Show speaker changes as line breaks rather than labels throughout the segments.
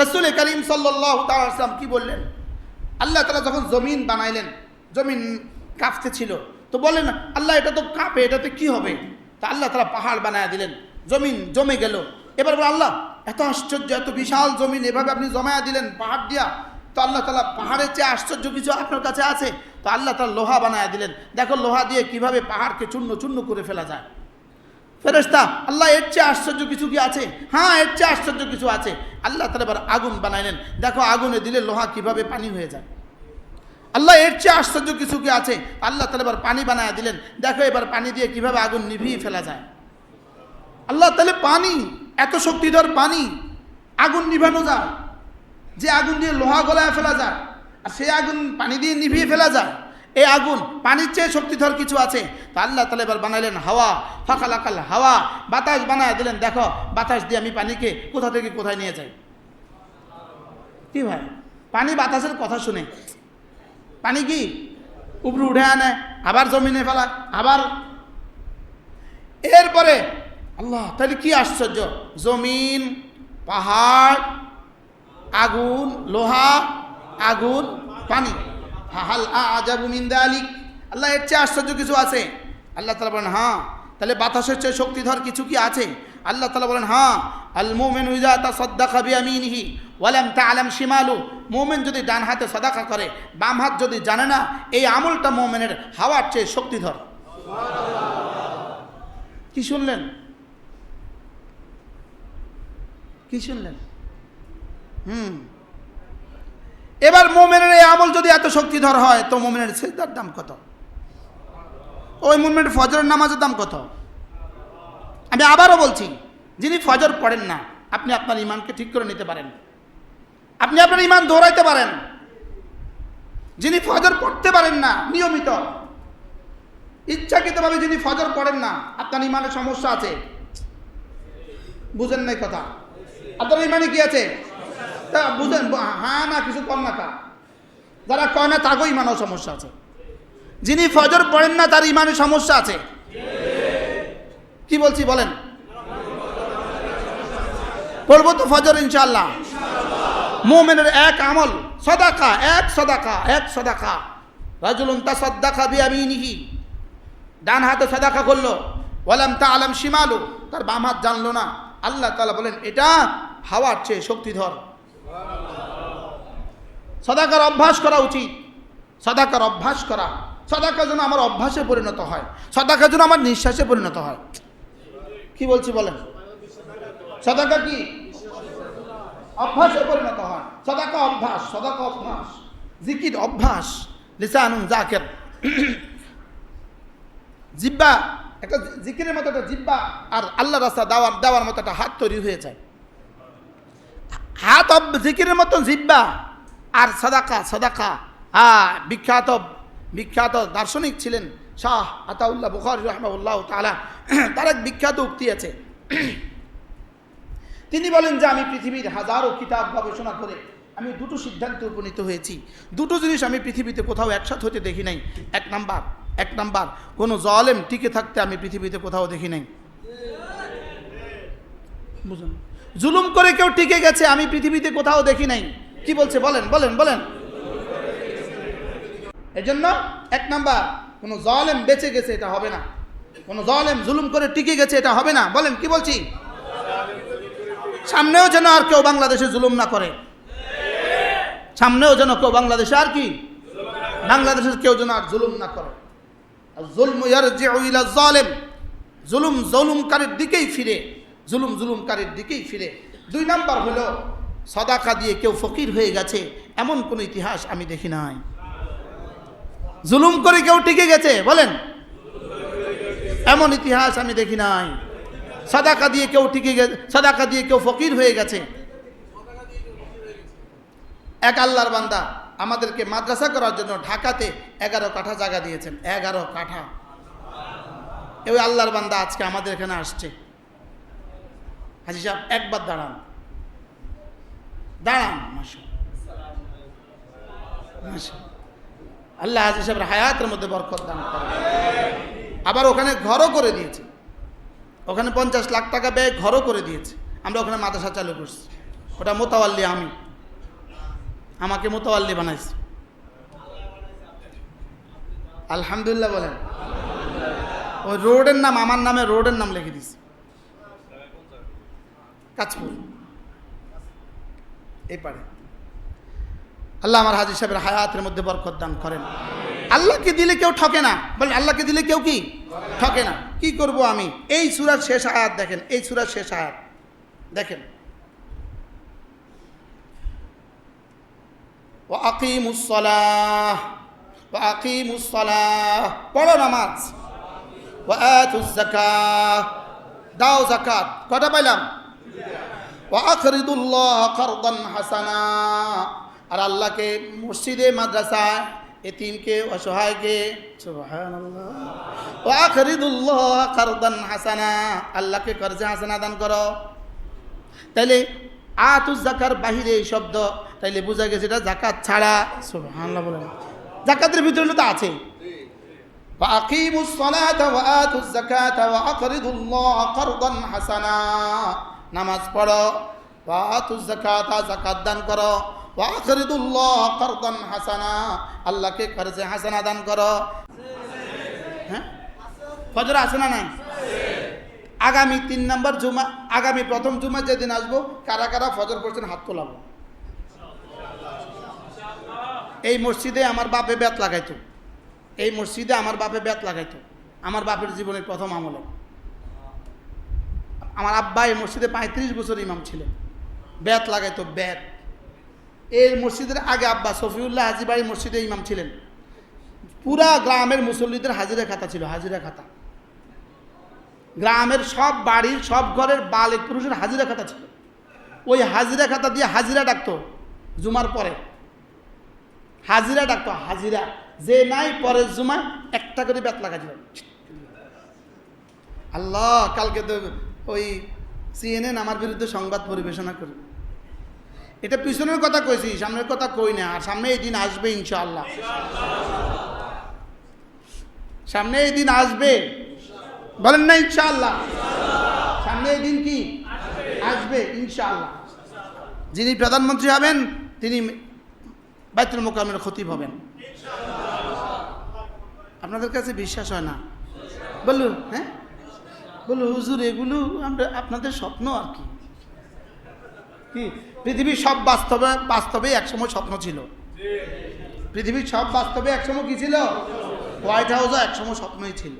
রসুল করিম সাল্লাহ তালাম কি বললেন? আল্লাহ তালা যখন জমিন বানাইলেন, জমিন কাঁপতে ছিল, তো বললেন, আল্লাহ, এটা তো কাঁপে এটাতে কি হবে? তা আল্লাহ তালা পাহাড় বানায় দিলেন, জমিন জমে গেল। এবার বলে, আল্লাহ, এত আশ্চর্য, এত বিশাল জমিন, এভাবে আপনি জমায়া দিলেন, পাহাড় দিয়া? তো আল্লাহ তালা পাহাড়ের চেয়ে আশ্চর্য কিছু আপনার কাছে আছে? তো আল্লাহ তালা লোহা বানায় দিলেন। দেখো, লোহা দিয়ে কীভাবে পাহাড়কে চূর্ণ চূর্ণ করে ফেলা যায়। ফেরেস্তা আল্লাহ এর চেয়ে আশ্চর্য কিছু কি আছে? হ্যাঁ এর চেয়ে আশ্চর্য কিছু আছে। আল্লাহ তাহলে এবার আগুন বানাইলেন। দেখো, আগুনে দিলে লোহা কীভাবে পানি হয়ে যায়? আল্লাহ এর চেয়ে আশ্চর্য কিছু কি আছে? আল্লাহ তাহলে এবার পানি বানায় দিলেন। দেখো, এবার পানি দিয়ে কীভাবে আগুন নিভিয়ে ফেলা যায়? আল্লাহ তাহলে পানি, এত শক্তিধর পানি, আগুন নিভানো যায়। যে আগুন দিয়ে লোহা গলায় ফেলা যায়, আর সেই আগুন পানি দিয়ে নিভিয়ে ফেলা যায়। এই আগুন, পানির চেয়ে শক্তিধর কিছু আছে। তা আল্লাহ তালা এবার বানাইলেন হাওয়া ফাঁকা ফাঁকালাকাল হাওয়া, বাতাস বানায় দিলেন। দেখো, বাতাস দিয়ে আমি পানিকে কোথা থেকে কোথায় নিয়ে যাই? কি ভাই? পানি বাতাসের কথা শুনে। পানি কি? উপরে উঠে আনে, আবার জমিনে ফেলা আবার এরপরে আল্লাহ, তাহলে কি আশ্চর্য? জমিন, পাহাড়, আগুন, লোহা, আগুন, পানি। হাল আজাবু মিন্দা আলিক আল্লাহ এর চেয়ে আশ্চর্য কিছু আছে। আল্লাহ তালা বলেন হ্যাঁ তাহলে বাতাসের চেয়ে শক্তিধর কিছু কি আছে? আল্লাহ তালা বলেন হ্যাঁ আল মোমেন উইজা তা সদ্দা খাবি আমিনহি ওয়ালাম তা আলাম শিমালু। মোমেন যদি ডান হাতে সদাকা করে, বাম হাত যদি জানে না, এই আমলটা মোমেনের হাওয়ার চেয়ে শক্তিধর। কি শুনলেন? কি শুনলেন? হুম। এবার মোমেনের এই আমল যদি এত শক্তিধর হয়, তো মোমেনের সেজদার দাম কত? ওই মোমেনের ফজরের নামাজের দাম কত? আমি আবারও বলছি, যিনি ফজর পড়েন না, আপনি আপনার ইমানকে ঠিক করে নিতে পারেন। আপনি আপনার ইমান দৌড়াইতে পারেন। যিনি ফজর পড়তে পারেন না, নিয়মিত। ইচ্ছাকৃতভাবে যিনি ফজর পড়েন না, আপনার ইমানের সমস্যা আছে। বুঝেন নাই কথা? আপনার ইমানে কি আছে? তা বুঝেন হ্যাঁ না কিছু কম না তা। যারা কয় না তাকেও ইমানও সমস্যা আছে। যিনি ফজর পড়েন না, তার ইমানের সমস্যা আছে। কি বলছি, বলেন? পড়ব তো ফজর ইনশাল্লাহ মোমেনের এক আমল, সদাকা, এক সদাকা এক সদাকা। রাজুলুন তা সদ্দাকা বিয়ামিনিহি। ডান হাতে সদাকা করল। ওয়ালাম তা আলাম শিমালু। তার বাম হাত জানলো না। আল্লাহ তালা বলেন, এটা হাওয়ার চেয়ে শক্তিধর। সদাকার অভ্যাস করা উচিত। সদাকার অভ্যাস করা। সদাকা যেন আমার অভ্যাসে পরিণত হয়। সদাকা যেন আমার নিঃশ্বাসে পরিণত হয়। কি বলছি বলেন? সদাকা কি? অভ্যাসে পরিণত হয়। সদাকা অভ্যাস সদাকা অভ্যাস। জিকির অভ্যাস। লিসানুন জাকের। জিব্বা, একটা জিকিরের মতো একটা জিব্বা আর আল্লাহ রাস্তা দেওয়ার দেওয়ার মতো একটা হাত তৈরি হয়ে যায়। হাত জিকিরের মতো জিব্বা। আর সদাকা সদাকা। আ, বিখ্যাত বিখ্যাত দার্শনিক ছিলেন শাহ আতাউল্লাহ বুখারি রহমাউল্লাহ তালা তার এক বিখ্যাত উক্তি আছে। তিনি বলেন যে, আমি পৃথিবীর হাজারো কিতাব গবেষণা করে আমি দুটো সিদ্ধান্তে উপনীত হয়েছি। দুটো জিনিস আমি পৃথিবীতে কোথাও একসাথ হতে দেখি নাই। এক নাম্বার এক নাম্বার, কোনো জলেম টিকে থাকতে আমি পৃথিবীতে কোথাও দেখি নাই। বুঝুন জুলুম করে কেউ টিকে গেছে, আমি পৃথিবীতে কোথাও দেখি নাই। কি বলছে? বলেন বলেন বলেন। এজন্য এক নাম্বার, কোনো জলেম বেঁচে গেছে এটা হবে না। কোনো জলেম জুলুম করে টিকে গেছে এটা হবে না। বলেন, কি বলছি? সামনেও যেন আর কেউ বাংলাদেশে জুলুম না করে। সামনেও যেন কেউ বাংলাদেশে আর কি? বাংলাদেশের কেউ যেন আর জুলুম না করে। জুলম ইয়ারজিউ ইলা জালেম। জুলুম জুলুমকারীর দিকেই ফিরে। জুলুম জুলুমকারীর দিকেই ফিরে। দুই নাম্বার হলো সদাকা দিয়ে কেউ ফকির হয়ে গেছে, এমন কোনো ইতিহাস আমি দেখি নাই। জুলুম করে কেউ টিকে গেছে, বলেন। এমন ইতিহাস আমি দেখি নাই। সাদাকা দিয়ে কেউ টিকে গেছে, সাদাকা দিয়ে কেউ ফকির হয়ে গেছে। এক আল্লাহর বান্দা আমাদেরকে মাদ্রাসা করার জন্য ঢাকাতে এগারো কাঠা জায়গা দিয়েছেন, এগারো কাঠা। ওই আল্লাহর বান্দা আজকে আমাদের এখানে আসছে। হাজি সাহেব, একবার দাঁড়ান। দাঁড়ান আল্লাহ হাজি হায়াতের মধ্যে বরকত দান করে আবার ওখানে ঘরও করে দিয়েছে। ওখানে পঞ্চাশ লাখ টাকা ব্যয় ঘরও করে দিয়েছে। আমরা ওখানে মাদ্রাসা চালু করছি। ওটা মোতাওয়াল্লি আমি। আমাকে মোতাওয়াল্লি বানাইছি। আলহামদুলিল্লাহ বলেন। ওই রোডের নাম, আমার নামে রোডের নাম লিখে দিছি। কাজপুর এপারে আল্লাহ আমার হাজির সাহেবের হায়াতের মধ্যে বরকত দান করেন। আল্লাহকে দিলে কেউ ঠকে না। বলে আল্লাহকে দিলে কেউ কি? ঠকে না। কি করব আমি? এই সুরার শেষ আয়াত দেখেন, এই সুরার শেষ আয়াত। দেখেন। ও দাও জাকাত কটা পাইলাম? وأقرضوا الله قرضا حسنا আর আল্লাহকে মসজিদে মাদ্রাসায় এতিমকে অসহায়কে সুবহানাল্লাহ ওয়াকরিদুল্লাহ কারদান হাসানা আল্লাহকে কর্জে হাসানা দান করো তাইলে আতুজ জাকার বাহিরে এই শব্দ তাইলে বোঝা গেছে এটা জাকাত ছাড়া সুবহানাল্লাহ বলেন জাকাতের ভিতরে তো আছে وأقيموا الصلاة وآتوا الزكاة وأقرضوا الله قرضا حسنا নামাজ পড়ো ওয়াতু জাকাত জাকাত দান করো ওয়াকরিদুল্লাহ কারদান হাসানা, আল্লাহকে কর্জে হাসানা দান করো। হ্যাঁ? ফজর আছে না নাই? আগামী তিন নম্বর জুমা, আগামী প্রথম জুমা যেদিন আসব, কারা কারা ফজর পড়ছেন হাত তোলাবো। এই মসজিদে আমার বাপে বেত লাগাইতো। এই মসজিদে আমার বাপে বেত লাগাইতো। আমার বাপের জীবনের প্রথম আমলে। আমার আব্বা এই মসজিদে পঁয়ত্রিশ বছর ইমাম ছিলেন। বেত লাগাইতো, বেত। এই মসজিদের আগে আব্বা সফিউল্লাহ হাজিবাড়ি মসজিদে ইমাম ছিলেন। পুরা গ্রামের মুসল্লিদের হাজিরা খাতা ছিল, হাজিরা খাতা। গ্রামের সব বাড়ির, সব ঘরের বালিক পুরুষের হাজিরা খাতা ছিল। ওই হাজিরা খাতা দিয়ে হাজিরা ডাকতো জুমার পরে। হাজিরা ডাকতো, হাজিরা। যে নাই পরের জুমায় একটা করে বেত লাগাইছিল। আল্লাহ, কালকে তো ওই সিএনএন আমার বিরুদ্ধে সংবাদ পরিবেশনা করবে এটা পিছনের কথা কইছি, সামনের কথা কই না, আর সামনে এই দিন আসবে ইনশাআল্লাহ। সামনে এই দিন আসবে। বলেন না ইনশাআল্লাহ। সামনে এই দিন কি? আসবে ইনশাআল্লাহ। যিনি প্রধানমন্ত্রী হবেন, তিনি বাইতুল মোকামের খতিব হবেন। আপনাদের কাছে বিশ্বাস হয় না? বলুন হ্যাঁ? বলু, হুজুর, এগুলো আমরা, আপনাদের স্বপ্ন আর কি? কি? পৃথিবীর সব বাস্তবে বাস্তবে একসময় স্বপ্ন ছিল। পৃথিবীর সব বাস্তবে একসময় কি ছিল? হোয়াইট হাউসও একসময় স্বপ্নই ছিল।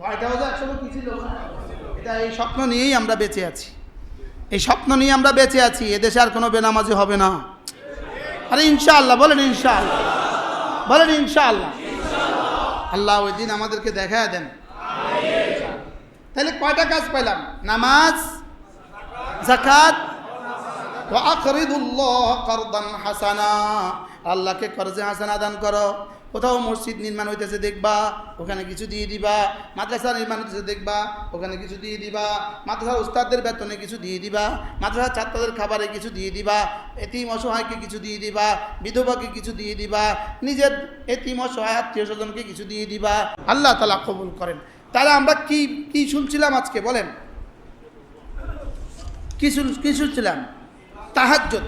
হোয়াইট হাউসও একসময় কি ছিল? এটা এই স্বপ্ন নিয়েই আমরা বেঁচে আছি। এই স্বপ্ন নিয়ে আমরা বেঁচে আছি এদেশে আর কোনো বেনামাজি হবে না। আরে ইনশাআল্লাহ, বলেন ইনশাআল্লাহ। বলেন ইনশাআল্লাহ। আল্লাহ ওই দিন আমাদেরকে দেখা দেন। তাহলে কয়টা কাজ পাইলাম? নামাজ জাকাত হাসানা। আল্লাহকে কর্জে হাসানা দান করো। কোথাও মসজিদ নির্মাণ হইতেছে দেখবা, ওখানে কিছু দিয়ে দিবা। মাদ্রাসা নির্মাণ হইতেছে দেখবা, ওখানে কিছু দিয়ে দিবা। মাদ্রাসার উস্তাদদের বেতনে কিছু দিয়ে দিবা। মাদ্রাসার ছাত্রদের খাবারে কিছু দিয়ে দিবা। এতিম অসহায়কে কিছু দিয়ে দিবা। বিধবাকে কিছু দিয়ে দিবা। নিজের এতিম অসহায় আত্মীয় স্বজনকে কিছু দিয়ে দিবা। আল্লাহ তালা কবুল করেন। তাহলে আমরা কি কি শুনছিলাম আজকে? বলেন। কি শুন, কি শুনছিলাম? তাহাজ্জুদ।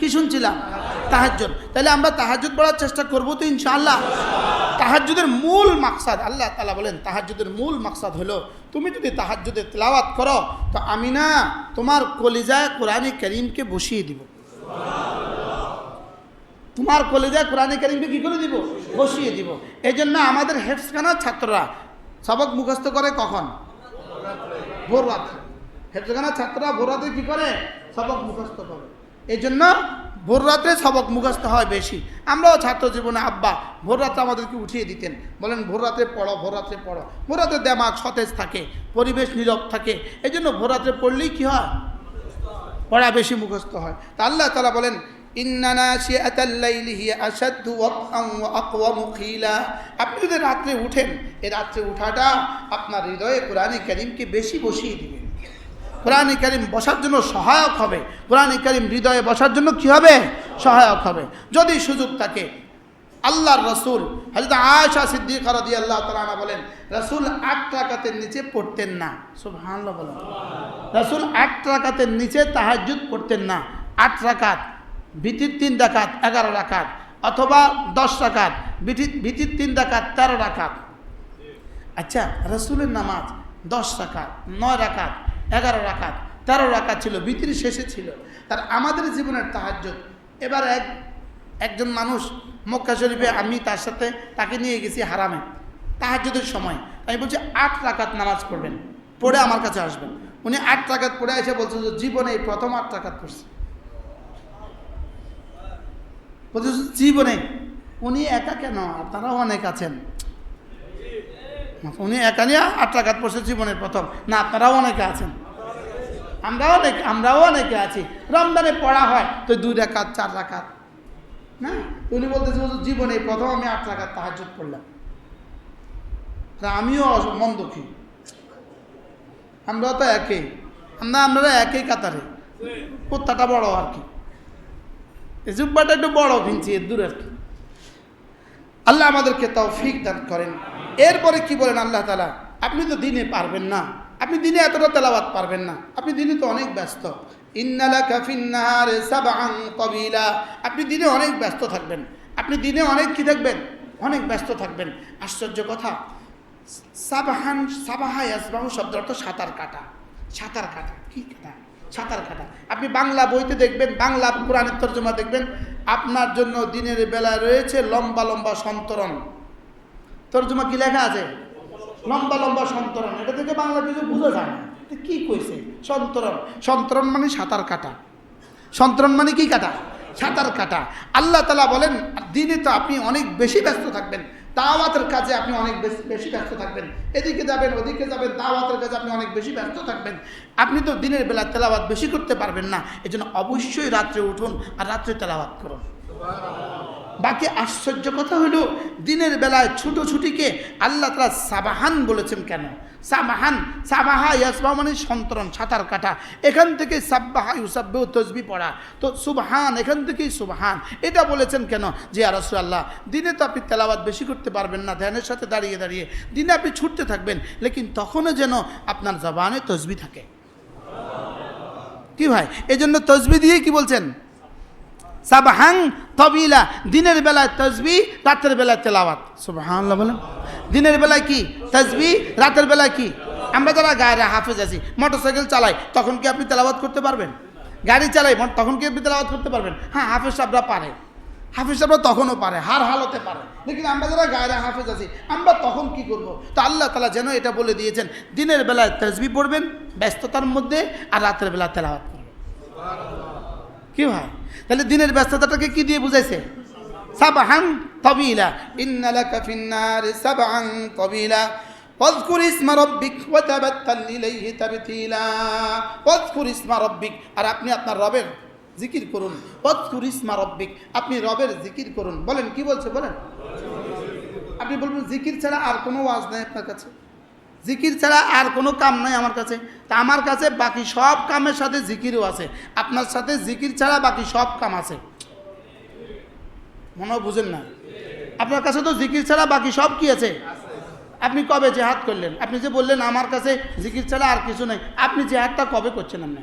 কি শুনছিলাম? তাহাজ্জুদ। তাহলে আমরা তাহাজ্জুদ পড়ার চেষ্টা করব তো ইনশাআল্লাহ। তাহাজ্জুদের মূল মাকসাদ, আল্লাহ তালা বলেন, তাহাজ্জুদের মূল মাকসাদ হলো, তুমি যদি তাহাজ্জুদের তেলাওয়াত করো, তো আমি না তোমার কলিজায় কোরআনে করিমকে বসিয়ে দিব। তোমার কলিজায় কোরআনে করিমকে কী করে দিব? বসিয়ে দিব। এই জন্য আমাদের হেফসখানার ছাত্ররা সবক মুখস্থ করে কখন? ভোর রাত্রে হেফজখানার ছাত্ররা ভোর রাত্রে কী করে? সবক মুখস্থ করে। এই জন্য ভোর রাত্রে সবক মুখস্থ হয় বেশি। আমরাও ছাত্র জীবনে আব্বা, ভোর রাত্রে আমাদেরকে উঠিয়ে দিতেন। বলেন, ভোর রাত্রে পড়ো, ভোর রাত্রে পড়ো। ভোর রাত্রে দেমাগ, সতেজ থাকে, পরিবেশ নীরব থাকে। এই জন্য ভোর রাত্রে পড়লেই কী হয়? পড়া বেশি মুখস্থ হয়। তা আল্লাহ তালা বলেন আপনি যদি রাত্রে উঠেন এই রাত্রে উঠাটা আপনার হৃদয়ে কোরআনে কারিমকে বেশি বসিয়ে দিবে। কোরআনে কারিম বসার জন্য সহায়ক হবে। কোরআনে কারিম হৃদয়ে বসার জন্য কি হবে? সহায়ক হবে। যদি সুযোগ থাকে, আল্লাহর রসুল হজরত আয়সা সিদ্দিক রাদি আল্লাহ তালা বলেন, রসুল আট রাকাতের নিচে পড়তেন না। সুবহানাল্লাহ বলেন। রসুল আট রাকাতের নিচে তাহাজ্জুদ পড়তেন না। আট রাকাত ভিতির তিন ডাকাত, এগারো রাকাত অথবা দশ রাকাত ভিতির ভিতির তিন ডাকাত, তেরো রাকাত আচ্ছা রসুলের নামাজ দশ রাকাত নয় রাকাত এগারো রাকাত তেরো রাকাত ছিল ভিতির শেষে ছিল। তার আমাদের জীবনের তাহাজ্য এবার এক একজন মানুষ মক্কা শরীফে, আমি তার সাথে তাকে নিয়ে গেছি হারামে। তাহাজ্যদের সময়। আমি বলছি, আট রাকাত নামাজ পড়বেন, পড়ে আমার কাছে আসবেন। উনি আট রাকাত পড়ে এসে বলছে যে, জীবনে এই প্রথম আট রাকাত পড়ছে। বলছে, জীবনে উনি একা কেন? আপনারাও অনেক আছেন। উনি একা নিয়ে আট রাকাত পড়ছে জীবনের প্রথম। না, আপনারাও অনেকে আছেন। আমরাও অনেক, আমরাও অনেকে আছি। রমজানে পড়া হয়, তো দুই রাকাত, চার রাকাত। না, উনি বলতেছে জীবনে প্রথম আমি আট রাকাত তাহাজ্জুদ পড়লাম। আমিও মন দুঃখী আমরাও তো একই আমরা আমরা একই কাতারে। কুত্তাটা বড় আর কি। এই জুব্বাটা একটু বড় কিনছি এর দূর আর কি। আল্লাহ আমাদেরকে তাও ফিক দান করেন। এরপরে কি বলেন আল্লাহ তালা আপনি তো দিনে পারবেন না। আপনি দিনে এতটা তেলাওয়াত পারবেন না। আপনি দিনে তো অনেক ব্যস্ত। কবিলা আপনি দিনে অনেক ব্যস্ত থাকবেন। আপনি দিনে অনেক কি থাকবেন অনেক ব্যস্ত থাকবেন। আশ্চর্য কথা। সাবাহান, সাবাহা ইয়াসবাহু শব্দ অর্থ সাঁতার কাটা। সাঁতার কাটা। কি কাটা? সাঁতার কাটা। আপনি বাংলা বইতে দেখবেন, বাংলা কোরআনের তর্জমা দেখবেন, আপনার জন্য দিনের বেলায় রয়েছে লম্বা লম্বা সন্তরণ। তর্জমা কি লেখা আছে? লম্বা লম্বা সন্তরণ। এটা থেকে বাংলা কিছু বোঝা যায় না। কি কইছে? সন্তরণ। সন্তরণ মানে সাঁতার কাটা। সন্তরণ মানে কি কাটা? সাঁতার কাটা। আল্লাহ তালা বলেন, দিনে তো আপনি অনেক বেশি ব্যস্ত থাকবেন। দাওয়াতের কাজে আপনি অনেক বেশি ব্যস্ত থাকবেন। এদিকে যাবেন, ওদিকে যাবেন, দাওয়াতের কাজে আপনি অনেক বেশি ব্যস্ত থাকবেন। আপনি তো দিনের বেলা তেলাওয়াত বেশি করতে পারবেন না, এজন্য অবশ্যই রাত্রে উঠুন আর রাত্রে তেলাওয়াত করুন। বাকি আশ্চর্য কথা হলো, দিনের বেলায় ছুটোছুটিকে আল্লাহ তালা সাবাহান বলেছেন কেন? সাবাহান, সাবাহা ইয়াসবা মানে সন্তরণ, সাঁতার কাটা। এখান থেকে সাব্বাহা ইউসাব্বেও তসবি পড়া। তো সুবহান, এখান থেকেই সুবহান। এটা বলেছেন কেন? যে আরসু আল্লাহ দিনে তো আপনি তেলাওয়াত বেশি করতে পারবেন না, ধ্যানের সাথে দাঁড়িয়ে দাঁড়িয়ে। দিনে আপনি ছুটতে থাকবেন, লেকিন তখনও যেন আপনার জবানে তসবি থাকে। কি ভাই? এই জন্য তসবি দিয়ে কি বলছেন? সাবহাং তবিলা, দিনের বেলায় তসবি, রাতের বেলায় তেলাওয়াত। সুবহানাল্লাহ বলেন। দিনের বেলায় কি? তসবি রাতের বেলায় কি? আমরা যারা গায়ে হাফেজ আছি মোটরসাইকেল চালাই, তখন কি আপনি তেলাওয়াত করতে পারবেন? গাড়ি চালাই তখন কি আপনি তেলাওয়াত করতে পারবেন? হ্যাঁ হাফেজ সাহেবরা পারে। হাফেজ সাহেবরা তখনও পারে, হার হালতে পারে। লেকিন আমরা যারা গায়ে হাফেজ আছি, আমরা তখন কি করব? তো আল্লাহ তালা যেন এটা বলে দিয়েছেন, দিনের বেলায় তসবি পড়বেন, ব্যস্ততার মধ্যে, আর রাতের বেলা তেলাওয়াত করবেন। কি ভাই? তাহলে দিনের ব্যস্ততাটাকে কি দিয়ে বুঝাইছে? সাবহান তবিলা ইন্নালাকা ফিন্নার সাবহান তবিলা واذكر اسم ربك وتبتل إليه تبتيلا واذكر اسم ربك আর আপনি আপনার রবের জিকির করুন واذكر اسم ربك আপনি রবের জিকির করুন বলেন কি বলছে বলেন আপনি বলবেন জিকির ছাড়া আর কোনো ওয়াজ নাই আপনার কাছে জিকির ছাড়া আর কোনো কাম নাই আমার কাছে তা আমার কাছে বাকি সব কামের সাথে জিকিরও আছে আপনার সাথে জিকির ছাড়া বাকি সব কাম আছে মনে বুঝেন না। আপনার কাছে তো জিকির ছাড়া বাকি সব কি আছে? আপনি কবে জেহাদ করলেন? আপনি যে বললেন আমার কাছে জিকির ছাড়া আর কিছু নেই। আপনি জেহাদটা কবে করছেন আপনি?